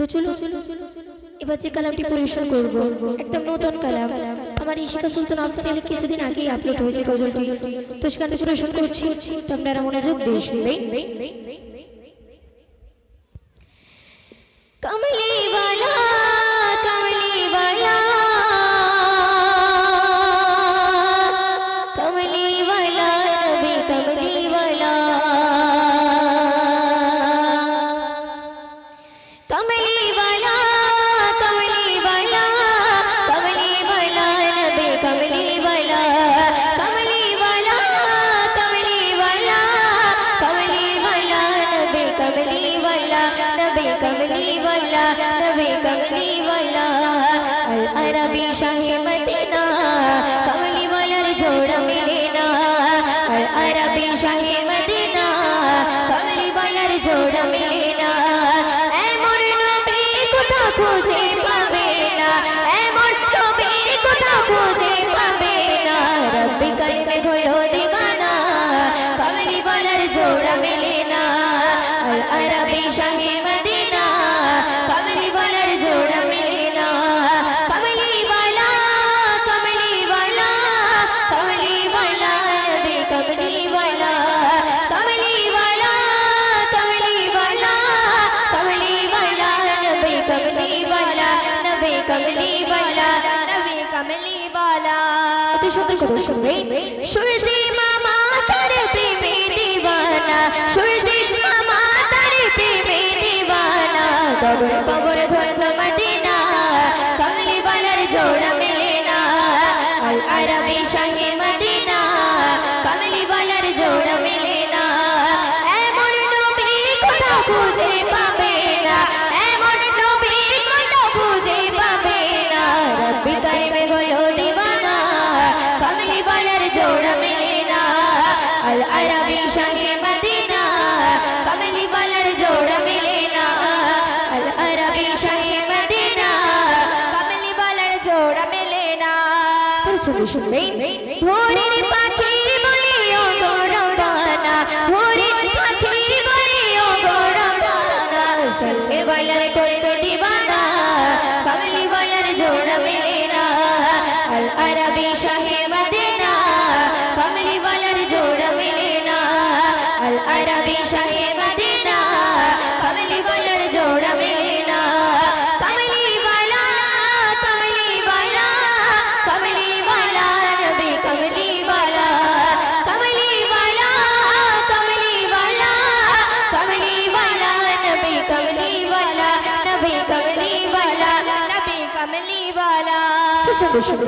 তো চলো এবার যে কালামটি পরিবেশন করব, একদম নতুন কালাম। আমার ইশিকা সুলতান অফিসে কিছুদিন আগেই আপলোড হয়েছে গজলটি। তো সেখানে পরিবেশন করছি, তো আপনারা মনোযোগ দিয়ে শুনবেন। কমলি বালা কমলি বালা কমলি বালা নবী কমলি বালা কমলি বালা কমলি বালা কমলি বালা নবী কমলি বালা নবী কমলি বালা নবী কমলি বালা আল আরবি শাহে মদিনা কমলি বালার জোড়া মিলে না আল আরবি শাহে মদিনা অতি সুন্দর করে শুনবে সূর্যি মামা, তার প্রেমে দিবানা। সূর্যি মামা, তার প্রেমে দিবানা। কবর কবর ধন্য মদিনা। কমলি वालाর জোড়া মেলে না। আল আরবি শাহে বালার জোড়া মেলে না আল আরবি শাহে মদিনা কমলি বালার জোড়া মেলে না আল আরবি শাহে মদিনা কমলি বালার জোড়া মেলে না শুনবে শুনবে ভোরের পাখি বলে ও গৌরবানা ভোরের পাখি বলে ও গৌরবানা সল্লে বলার করবে দিবানা কমলি বলার জোড়া মেলে না আল আরবি শাহে कमली वाला नबी कमली वाला नबी कमली वाला सुन सुन